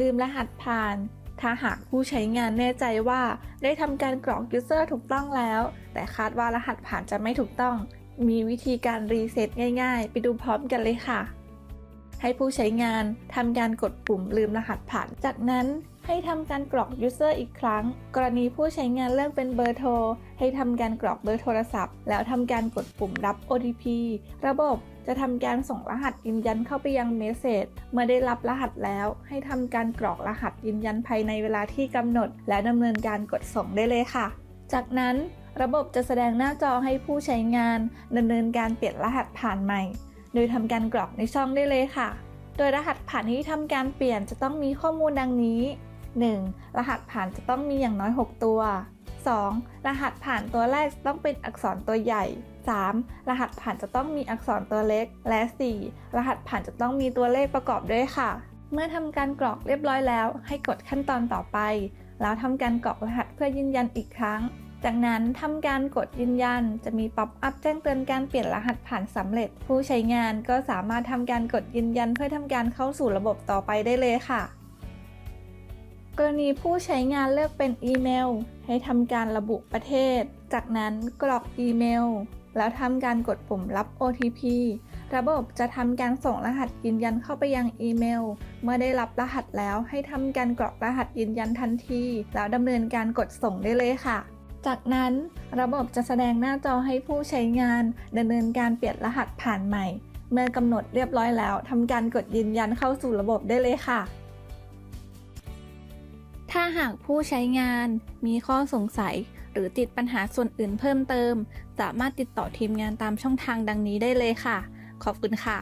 ลืมรหัสผ่าน ถ้าหากผู้ใช้งานแน่ใจว่าได้ทำการกรอก user ถูกต้องแล้ว แต่คาดว่ารหัสผ่านจะไม่ถูกต้อง มีวิธีการรีเซ็ตง่าย ๆ ไปดูพร้อมกันเลยค่ะ ให้ผู้ใช้งานทำการกดปุ่มลืมรหัสผ่าน จากนั้นให้ทำการกรอก user อีกครั้ง กรณีผู้ใช้งานเลือกเป็นเบอร์โทร ให้ทำการกรอกเบอร์โทรศัพท์ แล้วทำการกดปุ่มรับ OTP ระบบจะทำการส่งรหัสยืนยันเข้าไปยังเมสเซจเมื่อได้รับรหัสแล้ว ให้ทำการกรอกรหัสยืนยันภายในเวลาที่กำหนด และดำเนินการกดส่งได้เลยค่ะ จากนั้นระบบจะแสดงหน้าจอให้ผู้ใช้งานดำเนินการเปลี่ยนรหัสผ่านใหม่ โดยทำการกรอกในช่องได้เลยค่ะ โดยรหัสผ่านที่ทำการเปลี่ยนจะต้องมีข้อมูลดังนี้ 1. รหัสผ่านจะต้องมีอย่างน้อย 6 ตัว 2. รหัสผ่านตัวแรกจะต้องเป็นอักษรตัวใหญ่ 3. รหัสผ่านจะต้องมีอักษรตัวเล็ก และ 4. รหัสผ่านจะต้องมีตัวเลขประกอบด้วยค่ะ เมื่อทำการกรอกเรียบร้อยแล้ว ให้กดขั้นตอนต่อไป แล้วทำการกรอกรหัสเพื่อยืนยันอีกครั้ง จากนั้นทำการกดยืนยัน จะมีป๊อปอัพแจ้งเตือนการเปลี่ยนรหัสผ่านสำเร็จ ผู้ใช้งานก็สามารถทำการกดยืนยันเพื่อทำการเข้าสู่ระบบต่อไปได้เลยค่ะ กรณีผู้ใช้งานเลือกเป็นอีเมล ให้ทำการระบุประเทศ จากนั้นกรอกอีเมล แล้วทำการกดปุ่มรับ OTP ระบบจะทำการส่งรหัสยืนยันเข้าไปยังอีเมล เมื่อได้รับรหัสแล้วให้ทำการกรอกรหัสยืนยันทันที แล้วดำเนินการกดส่งได้เลยค่ะ จากนั้นระบบจะแสดงหน้าจอให้ผู้ใช้งานดำเนินการเปลี่ยนรหัสผ่านใหม่ เมื่อกำหนดเรียบร้อยแล้วทำการกดยืนยันเข้าสู่ระบบได้เลยค่ะ ถ้าหากผู้ใช้งานมีข้อสงสัย หรือติดปัญหาส่วนอื่นเพิ่มเติม สามารถติดต่อทีมงานตามช่องทางดังนี้ได้เลยค่ะ ขอบคุณค่ะ